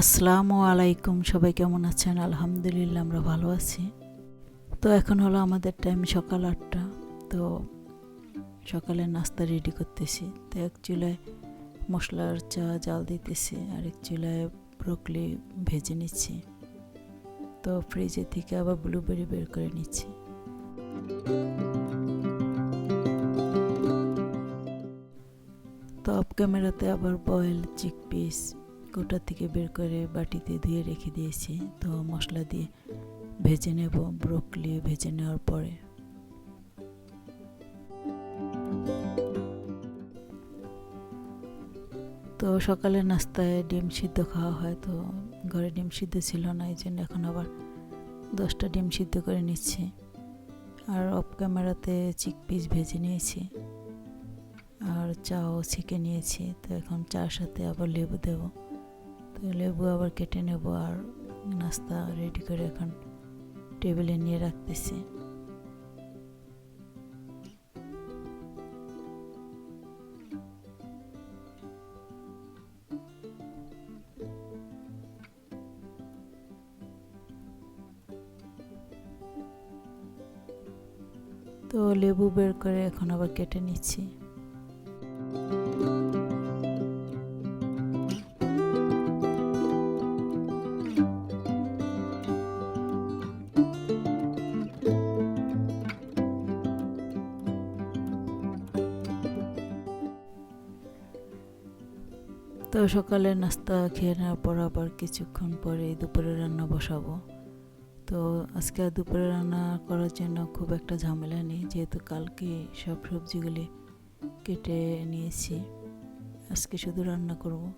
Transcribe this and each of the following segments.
আসসালামু আলাইকুম, সবাই কেমন আছেন? আলহামদুলিল্লাহ, আমরা ভালো আছি। তো এখন হলো আমাদের টাইম সকাল আটটা। তো সকালে নাস্তা রেডি করতেছি। তো এক চুলায় মশলার চা, জাল দিতেছি। আর এক চুলায় ব্রোকলি ভেজে নিচ্ছি। তো ফ্রিজে থেকে আবার ব্লুবেরি বের করে নিচ্ছি। তো অফ ক্যামেরাতে আবার বয়েল চিক পিস গোটা থেকে বের করে বাটিতে ধুয়ে রেখে দিয়েছি। তো মশলা দিয়ে ভেজে নেব, ব্রোকলি ভেজে নেওয়ার পরে। তো সকালে নাস্তায় ডিম সিদ্ধ খাওয়া হয়, তো ঘরে ডিম সিদ্ধ ছিল না, এই জন্য এখন আবার দশটা ডিম সিদ্ধ করে নিচ্ছি। আর অফ ক্যামেরাতে চিক পিস ভেজে নিয়েছি। আর চাও ছেঁকে নিয়েছি, তো এখন চার সাথে আবার লেবু দেবো। লেবু আবার কেটে নেব আর নাস্তা রেডি করে এখন টেবিলে নিয়ে রাখতেছি। তো লেবু বের করে এখন আবার কেটে নিচ্ছি। সকালে নাস্তা খেয়ে নেওয়ার পর আবার কিছুক্ষণ পরে দুপুরে রান্না বসাবো। তো আজকে আর দুপুরে রান্না করার জন্য খুব একটা ঝামেলা নেই, যেহেতু কালকে সব সবজিগুলি কেটে নিয়েছি। আজকে শুধু রান্না করব।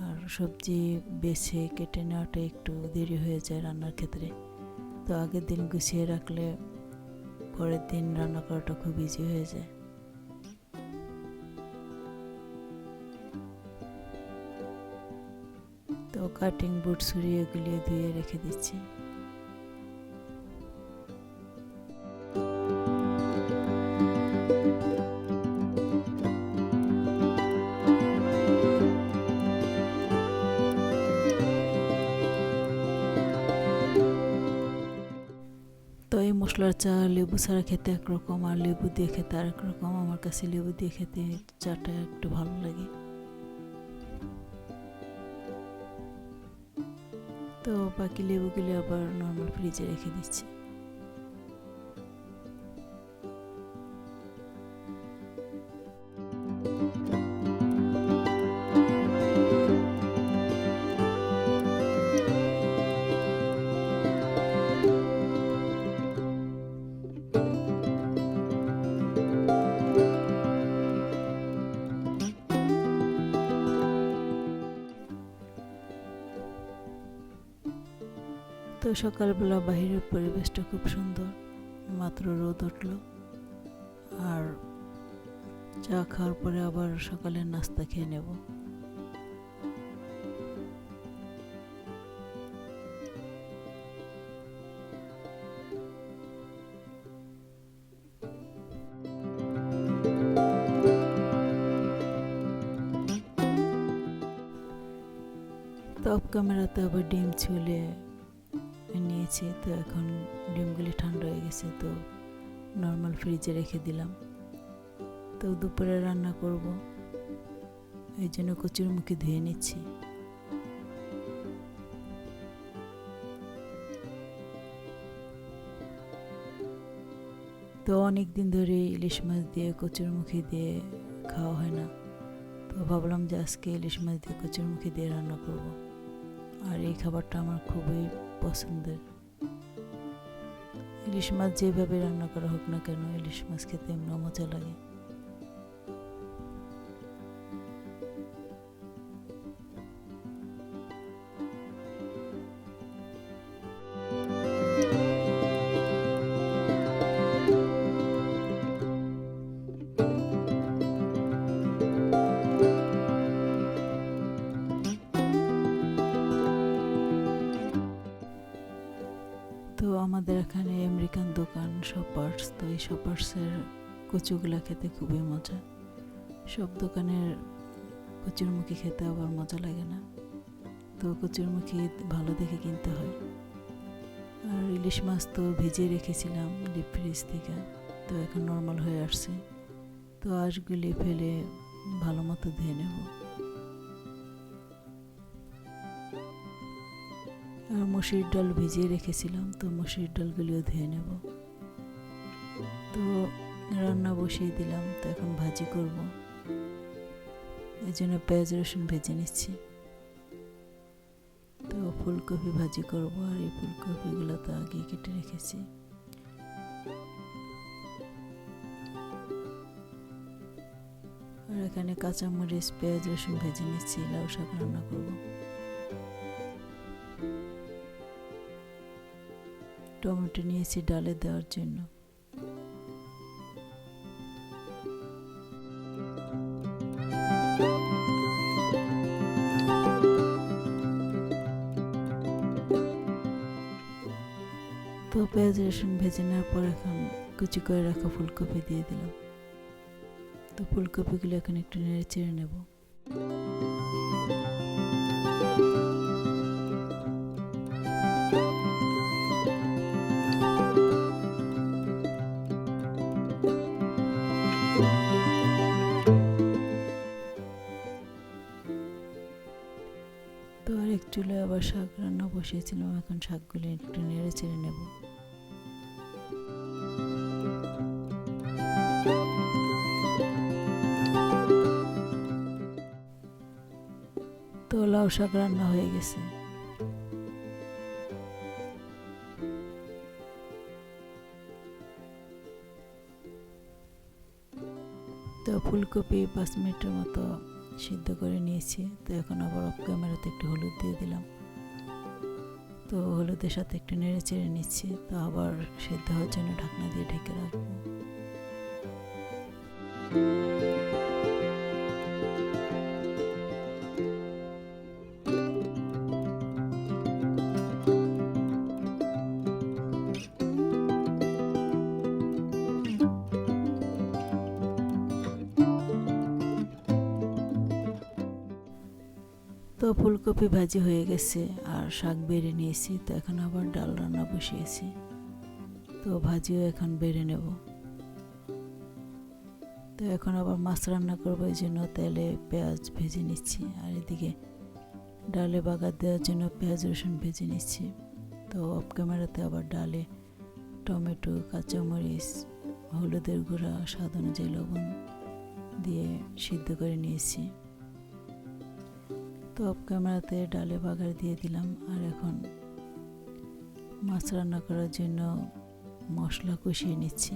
আর সবজি বেছে কেটে নেওয়াটা একটু দেরি হয়ে যায় রান্নার ক্ষেত্রে। তো আগের দিন গুছিয়ে রাখলে পরের দিন রান্না করাটা খুব ইজি হয়ে যায়। তো কাটিং বুট ছুরিয়ে গুলিয়ে দিয়ে রেখে দিচ্ছি। তো এই মশলার চা লেবু ছাড়া খেতে একরকম, আর লেবু দিয়ে খেতে আরেক রকম। আমার কাছে লেবু দিয়ে খেতে চাটা একটু ভালো লাগে। তো বাকি লেবুগুলি আবার নর্মাল ফ্রিজে রেখে দিচ্ছি। সকালবেলা বাহিরের পরিবেশটা খুব সুন্দর। মাত্র রোদ উঠল। আর চা খাওয়ার পরে আবার সকালে নাস্তা খেয়ে নেব। তো অফ ক্যামেরাতে আবার ডিম ছুলে নিয়েছি, তো এখন ডিমগুলি ঠান্ডা হয়ে গেছে, তো নর্মাল ফ্রিজে রেখে দিলাম। তো দুপুরে রান্না করব, এই জন্য কচুর মুখে ধুয়ে নিচ্ছি। তো অনেক দিন ধরে ইলিশ মাছ দিয়ে কচুর মুখি দিয়ে খাওয়া হয় না, তো ভাবলাম যে আজকে ইলিশ মাছ দিয়ে কচুর মুখি দিয়ে রান্না করব। আর এই খাবারটা আমার খুবই পছন্দের। ইলিশ মাছ যেভাবে রান্না করা হোক না কেন, ইলিশ মাছ খেতে এমন মজা লাগে। আমাদের এখানে আমেরিকান দোকান শপার্স তো এই শপার্সের কচুগুলা খেতে খুবই মজা। সব দোকানের কচুর মুখি খেতে আবার মজা লাগে না। তো কচুরমুখী ভালো দেখে কিনতে হয়। আর ইলিশ মাছ তো ভিজিয়ে রেখেছিলাম ডিপ ফ্রিজ থেকে, তো এখন নর্মাল হয়ে আসছে। তো আঁশগুলি ফেলে ভালো মতো ধুয়ে নেব। আর মসুর ডাল ভিজিয়ে রেখেছিলাম, তো মসুর ডালগুলিও ধুয়ে নেব। তো রান্না বসিয়ে দিলাম, তো এখন ভাজি করব। এই জন্য পেঁয়াজ রসুন ভেজে নিচ্ছি। তো ফুলকপি ভাজি করব, আর এই ফুলকপিগুলো তো আগে কেটে রেখেছি। আর এখানে কাঁচামরিচ, পেঁয়াজ রসুন ভেজে নিচ্ছি, লাউ শাক রান্না করব। টমেটো নিয়েছি ডালে দেওয়ার জন্য। তো পেঁয়াজ, রসুন ভেজে নেওয়ার পর এখন কুচি করে রাখা ফুলকপি দিয়ে দিলাম। তো ফুলকপিগুলো এখন একটু নেড়ে চেড়ে নেব। আবার শাক রান্না বসিয়েছিলাম, এখন শাকগুলি একটু নেড়ে চেড়ে নেব। তো লাউ শাক রান্না হয়ে গেছে। তো ফুলকপি পাঁচ মিনিটের মতো সিদ্ধ করে নিয়েছি, তো এখন আবার অফ ক্যামেরাতে একটু হলুদ দিয়ে দিলাম। তো হলুদের সাথে একটু নেড়ে চেড়ে নিচ্ছি, তো আবার সেদ্ধ হওয়ার জন্য ঢাকনা দিয়ে ঢেকে রাখব। ফুলকপি ভাজি হয়ে গেছে আর শাক বেড়ে নিয়েছি, তো এখন আবার ডাল রান্না বসিয়েছি। তো ভাজিও এখন বেড়ে নেব। তো এখন আবার মাছ রান্না করব, এই জন্য তেলে পেঁয়াজ ভেজে নিচ্ছি আর এদিকে ডালে বাগার দেওয়ার জন্য পেঁয়াজ, রসুন ভেজে নিচ্ছি। তো অফ ক্যামেরাতে আবার ডালে টমেটো, কাঁচামরিচ, হলুদের গুঁড়া, স্বাদ অনুযায়ী লবণ দিয়ে সিদ্ধ করে নিয়েছি। তো অফ ক্যামেরাতে ডালে বাগার দিয়ে দিলাম, আর এখন মাছ রান্না করার জন্য মশলা কষিয়ে নিচ্ছি।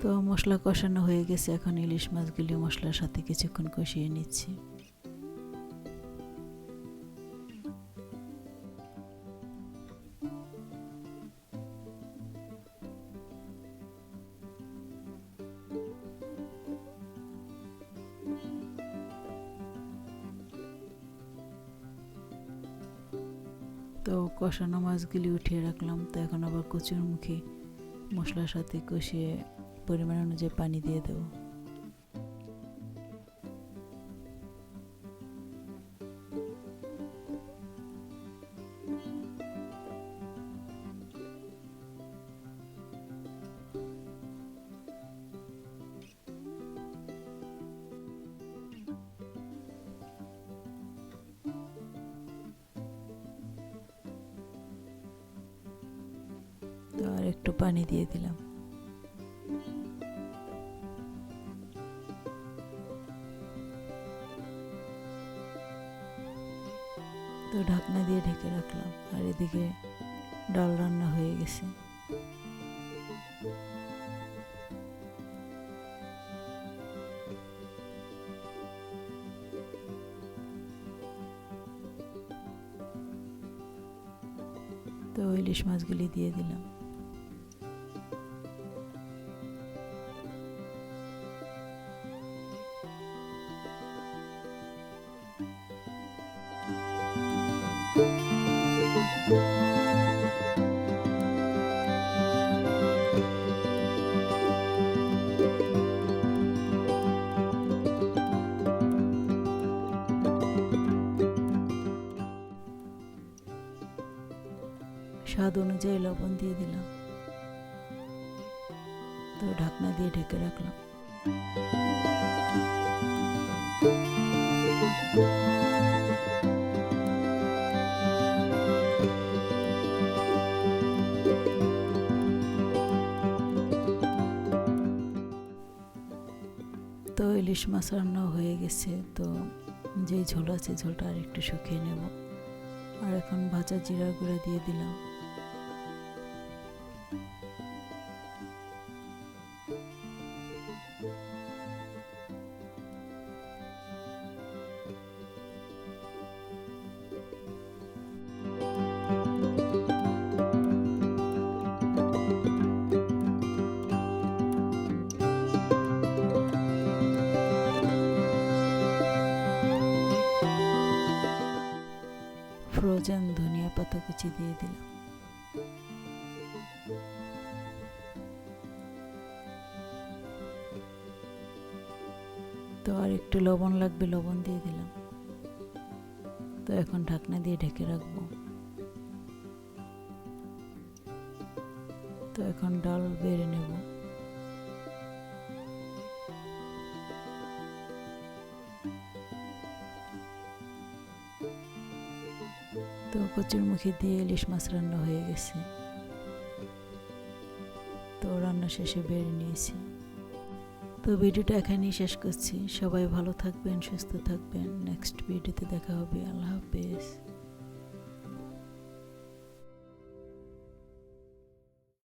তো মশলা কষানো হয়ে গেছে, এখন ইলিশ মাছগুলি মশলার সাথে কিছুক্ষণ কষিয়ে নিচ্ছি। তো কষানো মাছগুলি উঠিয়ে রাখলাম, তো এখন আবার কচুর মুখে মশলার সাথে কষিয়ে পরিমাণ অনুযায়ী পানি দিয়ে দেবো। পানি দিয়ে দিলাম। তো ঢাকনা দিয়ে ঢেকে রাখলাম আর এদিকে ডাল রান্না হয়ে গেছে। তো ইলিশ মাছগুলি দিয়ে দিলাম। স্বাদ অনুযায়ী লবণ দিয়ে দিলাম। তো ঢাকনা দিয়ে ঢেকে রাখলাম। তো ইলিশ মাছ রান্না হয়ে গেছে, তো যেই ঝোল আছে ঝোলটা আর একটু শুকিয়ে নেব। আর এখন ভাজা জিরা গুঁড়া দিয়ে দিলাম। ফ্রোজেন ধনিয়া পাতা কুচি দিয়ে দিলাম। তো আর একটু লবণ লাগবে, লবণ দিয়ে দিলাম। তো এখন ঢাকনা দিয়ে ঢেকে রাখব। তো এখন ডাল বেড়ে নেব। তো কচুর মুখে দিয়ে ইলিশ মাছ রান্না হয়ে গেছে। তো রান্না শেষে বেড়ে নিয়েছি। তো ভিডিওটা এখানেই শেষ করছি। সবাই ভালো থাকবেন, সুস্থ থাকবেন। নেক্সট ভিডিওতে দেখা হবে। আল্লাহ হাফেজ।